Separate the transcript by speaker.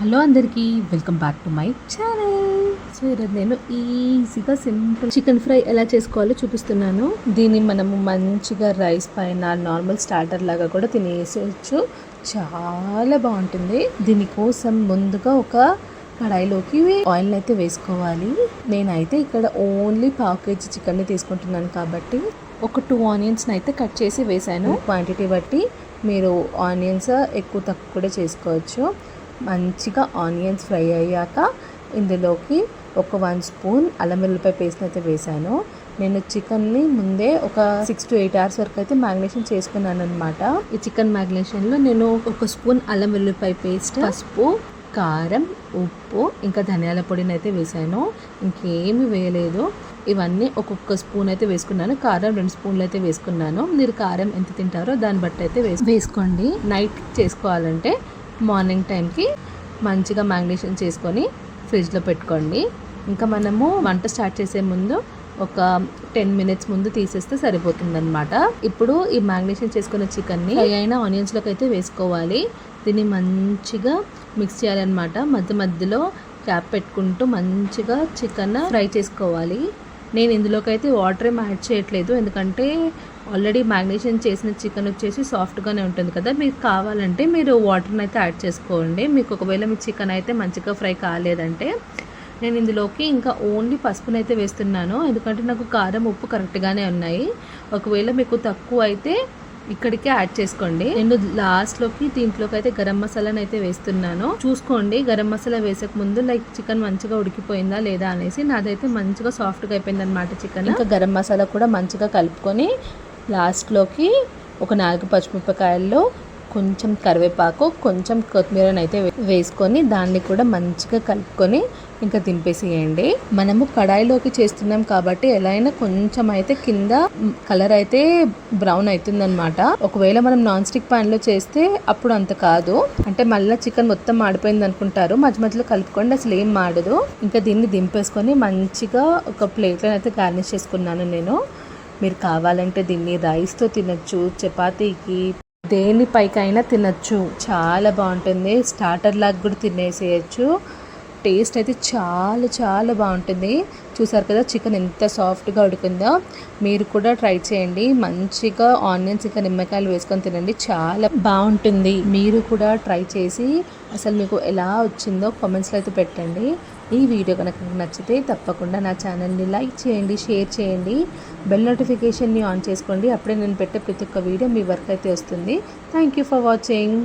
Speaker 1: Hello అందరికీ welcome back to my channel. So ఈరోజు నేను ఈజీగా సింపుల్ చికెన్ ఫ్రై ఎలా చేసుకోవాలో చూపిస్తున్నాను. దీన్ని మనము మంచిగా రైస్ పైన నార్మల్ స్టార్టర్ లాగా కూడా తినేసేయచ్చు. చాలా బాగుంటుంది. దీనికోసం ముందుగా ఒక కడాయిలోకి ఆయిల్ అయితే వేసుకోవాలి. నేనైతే ఇక్కడ ఓన్లీ పావు కేజీ చికెన్ని తీసుకుంటున్నాను కాబట్టి ఒక టూ ఆనియన్స్ని అయితే కట్ చేసి వేసాను క్వాంటిటీ బట్టి మీరు ఆనియన్స్ ఎక్కువ తక్కువ కూడా చేసుకోవచ్చు. మంచిగా ఆనియన్స్ ఫ్రై అయ్యాక ఇందులోకి ఒక వన్ స్పూన్ అల్లం వెల్లిపాయ పేస్ట్ అయితే వేసాను నేను చికెన్ని ముందే ఒక సిక్స్ టు ఎయిట్ అవర్స్ వరకు అయితే మ్యాగ్నేషన్ చేసుకున్నాను అనమాట ఈ చికెన్ మ్యాగ్నేషన్లో నేను ఒక స్పూన్ అల్లం వెల్లిపాయ పేస్ట్ పసుపు కారం ఉప్పు ఇంకా ధనియాల పొడిని అయితే వేసాను ఇంకేమి వేయలేదు. ఇవన్నీ ఒక్కొక్క స్పూన్ అయితే వేసుకున్నాను. కారం రెండు స్పూన్లు అయితే వేసుకున్నాను. మీరు కారం ఎంత తింటారో దాన్ని బట్టి అయితే వేసుకోండి. నైట్ చేసుకోవాలంటే మార్నింగ్ టైంకి మంచిగా మ్యాగ్నేషన్ చేసుకొని ఫ్రిడ్జ్లో పెట్టుకోండి. ఇంకా మనము వంట స్టార్ట్ చేసే ముందు ఒక టెన్ మినిట్స్ ముందు తీసేస్తే సరిపోతుందన్నమాట. ఇప్పుడు ఈ మ్యాగ్నేషన్ చేసుకున్న చికెన్ని ఫ్రై అయిన ఆనియన్స్లోకి అయితే వేసుకోవాలి. దీన్ని మంచిగా మిక్స్ చేయాలన్నమాట. మధ్య మధ్యలో క్యాప్ పెట్టుకుంటూ మంచిగా చికెన్ ఫ్రై చేసుకోవాలి. నేను ఇందులోకి అయితే వాటర్ ఏం యాడ్ చేయట్లేదు. ఎందుకంటే ఆల్రెడీ మ్యాగ్నేషన్ చేసిన చికెన్ వచ్చేసి సాఫ్ట్గానే ఉంటుంది కదా. మీకు కావాలంటే మీరు వాటర్ని అయితే యాడ్ చేసుకోండి. మీకు ఒకవేళ మీ చికెన్ అయితే మంచిగా ఫ్రై కాలేదంటే నేను ఇందులోకి ఇంకా ఓన్లీ పసుపుని అయితే వేస్తున్నాను. ఎందుకంటే నాకు కారం ఉప్పు కరెక్ట్గానే ఉన్నాయి. ఒకవేళ మీకు తక్కువ అయితే ఇక్కడికే యాడ్ చేసుకోండి. నేను లాస్ట్లోకి దీంట్లోకి అయితే గరం మసాలాని అయితే వేస్తున్నాను. చూసుకోండి గరం మసాలా వేసక ముందు లైక్ చికెన్ మంచిగా ఉడికిపోయిందా లేదా అనేసి నాదైతే మంచిగా సాఫ్ట్గా అయిపోయింది అనమాట చికెన్. ఇంకా గరం మసాలా కూడా మంచిగా కలుపుకొని లాస్ట్లోకి ఒక నాలుగు పచ్చిమిరపకాయల్లో కొంచెం కరివేపాకు కొంచెం కొత్తిమీరని అయితే వేసుకొని దాన్ని కూడా మంచిగా కలుపుకొని ఇంకా దింపేసేయండి. మనము కడాయిలోకి చేస్తున్నాం కాబట్టి ఎలా అయినా కొంచెం అయితే కింద కలర్ అయితే బ్రౌన్ అవుతుంది అనమాట ఒకవేళ మనం నాన్ స్టిక్ పాన్లో చేస్తే అప్పుడు అంత కాదు. అంటే మళ్ళీ చికెన్ మొత్తం మాడిపోయింది అనుకుంటారు. మధ్య మధ్యలో కలుపుకోండి అసలు ఏం మాడదు. ఇంకా దీన్ని దింపేసుకొని మంచిగా ఒక ప్లేట్లో అయితే గార్నిష్ చేసుకున్నాను నేను. మీరు కావాలంటే దీన్ని రైస్తో తినచ్చు చపాతీకి దేనిపైకైనా తినచ్చు. చాలా బాగుంటుంది. స్టార్టర్ లాగా కూడా తినేసేయచ్చు. టేస్ట్ అయితే చాలా చాలా బాగుంటుంది. చూసారు కదా చికెన్ ఎంత సాఫ్ట్గా ఉడికిందో. మీరు కూడా ట్రై చేయండి. మంచిగా ఆనియన్స్ ఇంకా నిమ్మకాయలు వేసుకొని తినండి. చాలా బాగుంటుంది. మీరు కూడా ట్రై చేసి అసలు మీకు ఎలా వచ్చిందో కామెంట్స్లో అయితే పెట్టండి. ఈ వీడియో కనుక నచ్చితే తప్పకుండా నా ఛానల్ని లైక్ చేయండి షేర్ చేయండి. బెల్ నోటిఫికేషన్ని ఆన్ చేసుకోండి. అప్పుడే నేను పెట్టే ప్రతి ఒక్క వీడియో మీ వర్క్ అయితే వస్తుంది. Thank you for watching.